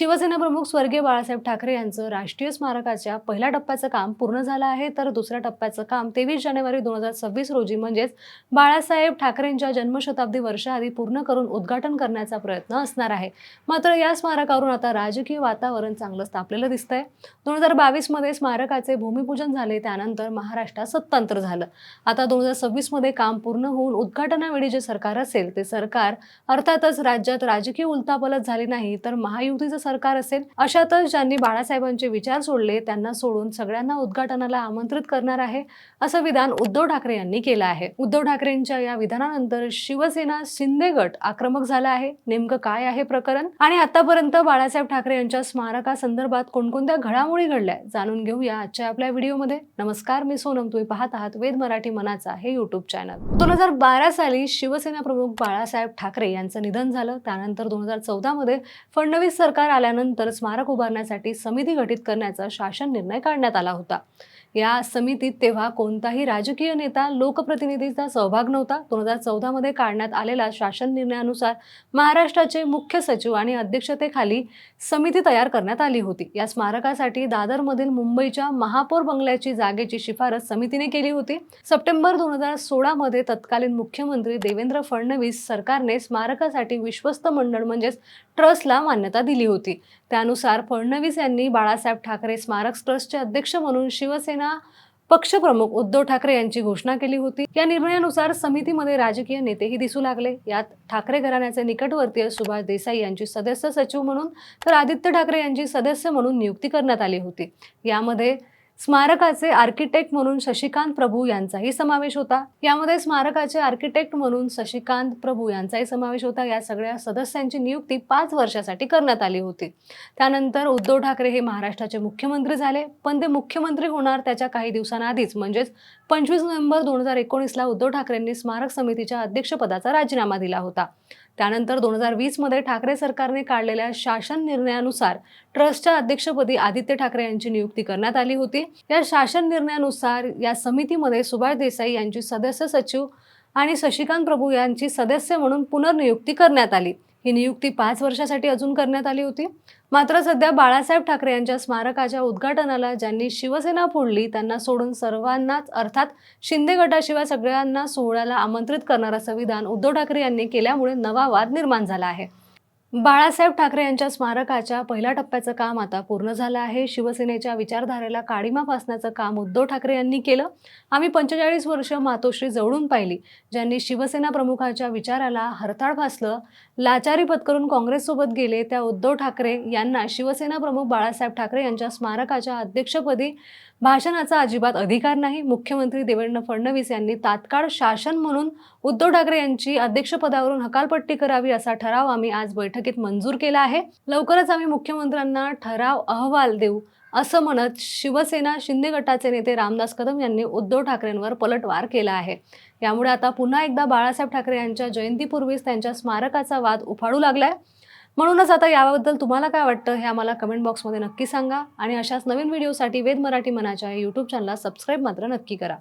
शिवसेना प्रमुख स्वर्गीय बाळासाहेब ठाकरे यांचं राष्ट्रीय स्मारकाच्या पहिल्या टप्प्याचं काम पूर्ण झालं आहे. तर दुसऱ्या टप्प्याचं काम तेवीस जानेवारी दोन हजार सव्वीस रोजी म्हणजेच बाळासाहेब ठाकरेंच्या जन्मशताब्दी वर्षाआधी पूर्ण करून उद्घाटन करण्याचा प्रयत्न असणार आहे. मात्र या स्मारकावरून आता राजकीय वातावरण चांगलं तापलेलं दिसतंय. दोन हजार बावीसमध्ये स्मारकाचे भूमिपूजन झाले त्यानंतर महाराष्ट्रात सत्तांतर झालं. आता दोन हजार सव्वीसमध्ये काम पूर्ण होऊन उद्घाटनावेळी जे सरकार असेल ते सरकार अर्थातच राज्यात राजकीय उलथापलत झाली नाही तर महायुतीचं सरकार असेल अशातच ज्यांनी बाळासाहेबांचे विचार सोडले त्यांना सोडून सगळ्यांना उद्घाटनाला आमंत्रित करणार आहे असं विधान उद्धव ठाकरे यांनी केलं आहे. उद्धव ठाकरेंच्या या विधानानंतर शिवसेना शिंदे गट आक्रमक झाला आहे. नेमकं काय आहे प्रकरण? आणि आतापर्यंत बाळासाहेब ठाकरे यांच्या स्मारकासंदर्भात कोणकोणत्या घडामोडी घडल्या जाणून घेऊया आजच्या आपल्या व्हिडिओमध्ये. नमस्कार मी सोनम. तुम्ही पाहत आहात वेद मराठी मनाचा हे युट्यूब चॅनल दोन हजार बारा साली शिवसेना प्रमुख बाळासाहेब ठाकरे यांचं निधन झालं. त्यानंतर दोन हजार चौदा मध्ये फडणवीस सरकार आल्यानंतर स्मारक उभारण्यासाठी समिती गठीत करण्याचा शासन निर्णय काढण्यात आला होता. या समितीत तेव्हा कोणताही राजकीय नेता लोकप्रतिनिधीचा सहभाग नव्हता. दोन हजार चौदामध्ये काढण्यात आलेल्या शासन निर्णयानुसार महाराष्ट्राचे मुख्य सचिव आणि अध्यक्षतेखाली समिती तयार करण्यात आली होती. या स्मारकासाठी दादरमधील मुंबईच्या महापौर बंगल्याची जागेची शिफारस समितीने केली होती. सप्टेंबर दोन हजार सोळामध्ये तत्कालीन मुख्यमंत्री देवेंद्र फडणवीस सरकारने स्मारकासाठी विश्वस्त मंडळ म्हणजेच ट्रस्टला मान्यता दिली होती. त्यानुसार फडणवीस यांनी बाळासाहेब ठाकरे स्मारक ट्रस्टचे अध्यक्ष म्हणून शिवसेना पक्षप्रमुख उद्धव ठाकरे यांची घोषणा केली होती. या निर्णयानुसार समितीमध्ये राजकीय नेतेही दिसू लागले. यात ठाकरे घराण्याचे निकटवर्तीय सुभाष देसाई यांची सदस्य सचिव म्हणून तर आदित्य ठाकरे यांची सदस्य म्हणून नियुक्ती करण्यात आली होती. यामध्ये स्मारकाचे आर्किटेक्ट म्हणून शशिकांत प्रभू यांचाही समावेश होता. यामध्ये स्मारकाचे आर्किटेक्ट म्हणून शशिकांत प्रभू यांचाही समावेश होता. या सगळ्या सदस्यांची नियुक्ती पाच वर्षासाठी करण्यात आली होती. त्यानंतर उद्धव ठाकरे हे महाराष्ट्राचे मुख्यमंत्री झाले. पण ते मुख्यमंत्री होणार त्याच्या काही दिवसांआधीच. म्हणजेच पंचवीस नोव्हेंबर दोन हजार एकोणीसला उद्धव ठाकरेंनी स्मारक समितीच्या अध्यक्षपदाचा राजीनामा दिला होता. त्यानंतर दोन हजार वीसमध्ये ठाकरे सरकारने काढलेल्या शासन निर्णयानुसार ट्रस्टच्या अध्यक्षपदी आदित्य ठाकरे यांची नियुक्ती करण्यात आली होती. या शासन निर्णयानुसार या समितीमध्ये सुभाष देसाई यांची सदस्य सचिव आणि शशिकांत प्रभू यांची सदस्य म्हणून पुनर्नियुक्ती करण्यात आली. ही नियुक्ती पाच वर्षासाठी अजून करण्यात आली होती. मात्र सध्या बाळासाहेब ठाकरे यांच्या स्मारकाच्या उद्घाटनाला ज्यांनी शिवसेना फोडली त्यांना सोडून सर्वांनाच अर्थात शिंदे गटाशिवाय सगळ्यांना सोहळ्याला आमंत्रित करणारा संविधान उद्धव ठाकरे यांनी केल्यामुळे नवा वाद निर्माण झाला आहे. बाळासाहेब ठाकरे यांच्या स्मारकाच्या पहिल्या टप्प्याचं काम आता पूर्ण झालं आहे. शिवसेनेच्या विचारधारेला काळीमा फासण्याचं काम उद्धव ठाकरे यांनी केलं. आम्ही पंचेचाळीस वर्ष मातोश्री जवळून पाहिली. ज्यांनी शिवसेना प्रमुखाच्या विचाराला हरताळ फासलं लाचारी पत्करून काँग्रेससोबत गेले त्या उद्धव ठाकरे यांना शिवसेना प्रमुख बाळासाहेब ठाकरे यांच्या स्मारकाच्या अध्यक्षपदी भाषणाचा अजिबात अधिकार नाही. मुख्यमंत्री देवेंद्र फडणवीस यांनी तात्काळ शासन म्हणून उद्धव ठाकरे यांची अध्यक्षपदावरून हकालपट्टी करावी असा ठराव आम्ही आज बैठकीत मंजूर केला आहे. लवकरच आम्ही मुख्यमंत्र्यांना ठराव अहवाल देऊ असं म्हणत शिवसेना शिंदे गटाचे नेते रामदास कदम यांनी उद्धव ठाकरेंवर पलटवार केला आहे. यामुळे आता पुन्हा एकदा बाळासाहेब ठाकरे यांच्या जयंतीपूर्वीच त्यांच्या स्मारकाचा वाद उफाळू लागलाय. म्हणूनच आता याबद्दल तुम्हाला काय वाटतं हे आम्हाला कमेंट बॉक्समध्ये नक्की सांगा. आणि अशाच नवीन व्हिडिओसाठी वेद मराठी मनाच्या यूट्यूब चॅनलला सबस्क्राईब मात्र नक्की करा.